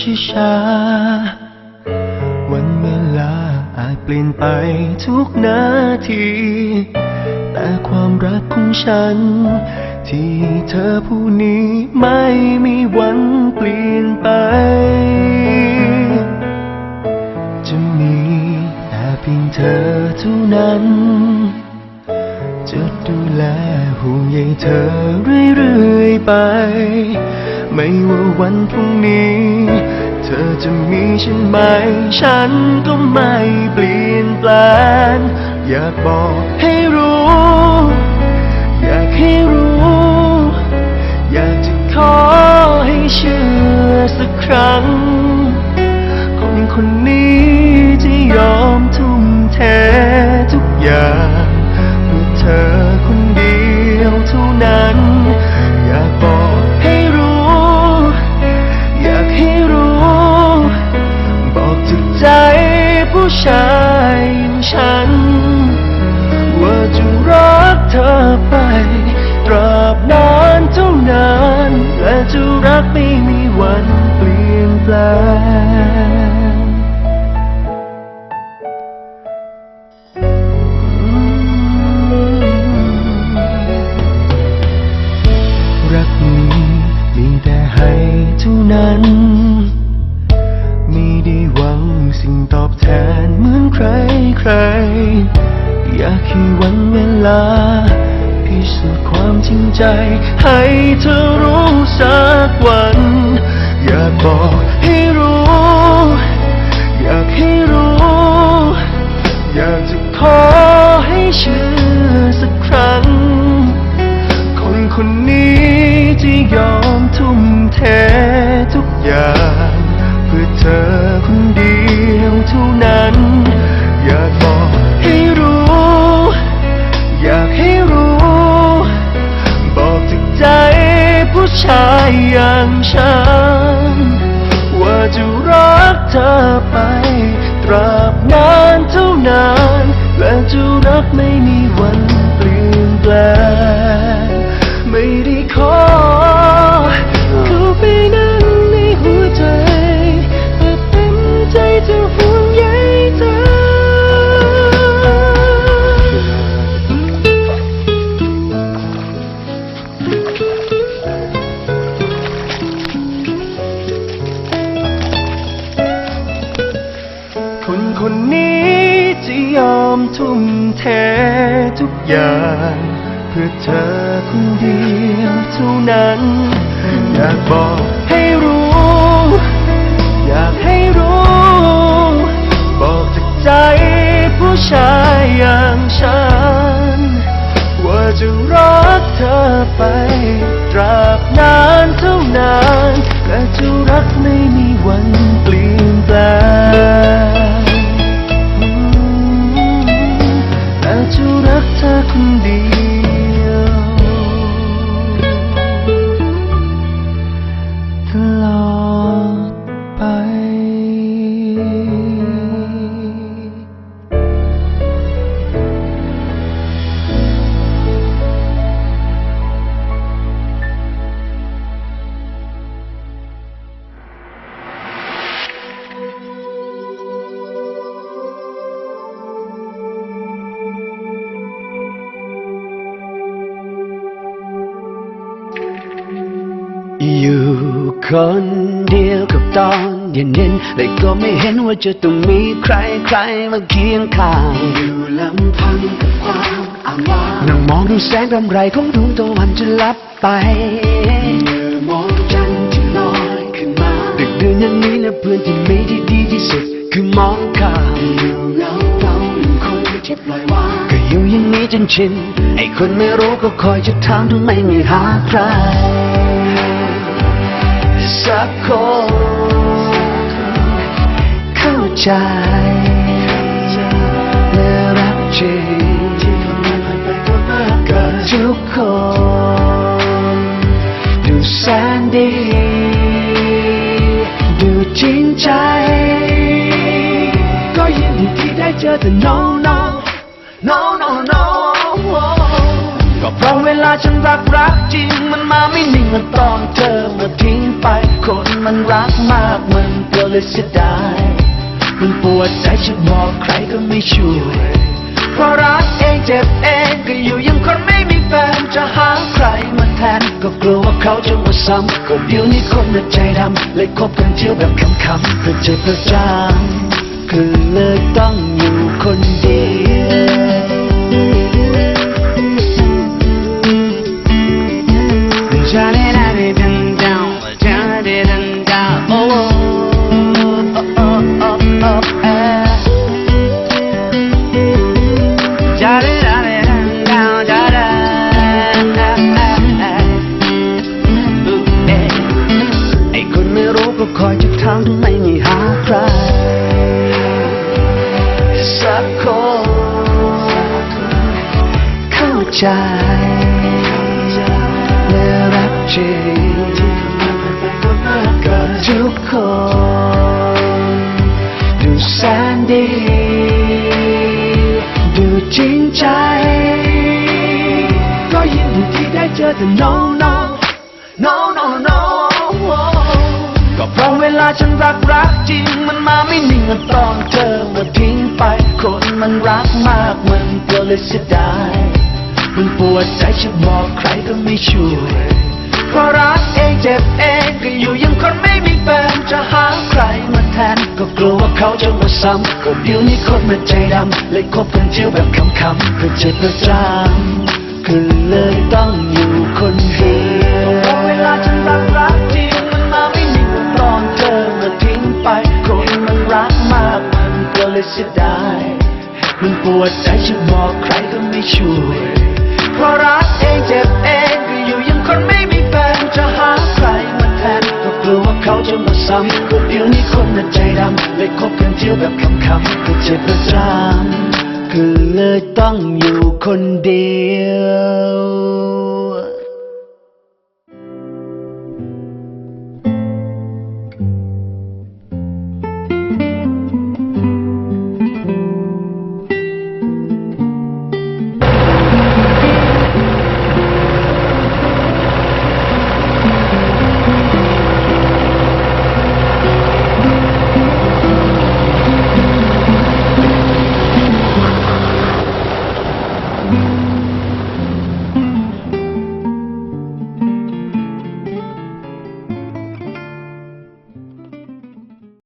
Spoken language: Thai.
ช้าๆ วันเวลาอาจเปลี่ยนไปทุกนาที แต่ความรักของฉัน ที่เธอผู้นี้ไม่มีวันเปลี่ยนไป จะมีแต่เพียงเธอเท่านั้นจะดูแลห่วงใยเธอเรื่อยๆไป ไม่ว่าวันพรุ่งนี้ เธอจะมีฉันไหม ฉันก็ไม่เปลี่ยนแปลงอยากบอกให้รู้ อยากให้รู้ อยากจะขอให้เชื่อสักครั้ง คนคนนี้ากให้วันเวลา พิสูจน์ความจริงใจ ให้เธอรู้สักวัน อยากบอกให้รู้ อยากให้รู้ อยากจะขอให้เชื่อ องฉัน ว่าจะรักเธอไป ตราบนานเท่านาน และจะรักไม่มีวันเปลี่ยนแปลง ทุกอย่าง เพื่อเธอคนเดียวเท่านั้น อยากบอกให้รู้ อยากให้รู้ บอกจากใจผู้ชายอย่างฉัน ว่าจะรักเธอไป อยู่คนเดียวกับตอนเย็นๆแต่ก็ไม่เห็นว่าจะต้องมีใครใครๆมาเคียงข้างอยู่ลำพังกับความอ้างว้างนั่งมองดูแสงรำไรของดวงตะวันจะลับไปเมื่อมองจันทร์ที่ลอยขึ้นมาดึกดื่นอย่างนี้นะเพื่อนที่มีที่ดีที่สุดคือมองข้ามอยู่เงาเฝ้าหนึ่งคนที่ปล่อยวางก็อยู่อย่างนี้จนชินไอ้คนไม่รู้ก็คอยจะถามทำไมไม่หาใคร สักคนเข้าใจและรักจริงกับทุกคน ดูแสนดี ดูจริงใจ ก็ยินดีที่ได้เจอแต่ no no no no no ก็ก็เพราะเวลาฉันรักรักจริงมันมาไม่นิ่งมือนตอนเธอ คนมันรักมากมันก็เลยเสียดายมันปวดใจฉันบอกใครก็ไม่ช่วย เพราะรักเองเจ็บเองก็อยู่ยังคนไม่มีแฟนจะหาใครมาแทน ก็กลัวว่าเขาจะมาซ้ำก็เดี๋ยวนี้คนน่ะใจดำเลยคบกันเที่ยวแบบคำๆเพื่อเจ็บประจำคือเลยต้องอยู่คนเดียว ก็คอยจะถามทำไมไม่หาใคร สักคนเข้าใจและรักจริงกับทุกคน ดูแสนดี ดูจริงใจ ก็ยินดีที่ได้เจอแต่ no no no ฉันรักรักจริงมันมาไม่นิ่งมือนตอนเธอมาทิ้งไป คนมันรักมากมันก็เลยเสียดาย มันปวดใจฉันบอกใครก็ไม่ช่วยเพราะรักเองเจ็บเองก็อยู่ยังคนไม่มีแฟนจะหาใครมาแทน ก็กลัวว่าเขาจะมาซ้ำก็เดี๋ยวนี้คนมันใจดำเลยคบกันเที่ยวแบบคำๆเพื่อเจ็บประจำคือเลยต้องอยู่คนเดียวเพราะเวลาฉันรักรัก ก็เลยเสียดายมันปวดใจฉันบอกใครก็ไม่ช่วย เพราะรักเองเจ็บเองก็อยู่ยังคนไม่มีแฟนจะหาใครมาแทนก็กลัวว่าเขาจะมาซ้ำก็เดี๋ยวนี้คนน่ะใจดำเลยคบกันเที่ยวแบบคำๆก็เจ็บประจำคือเลยต้องอยู่คนเดียว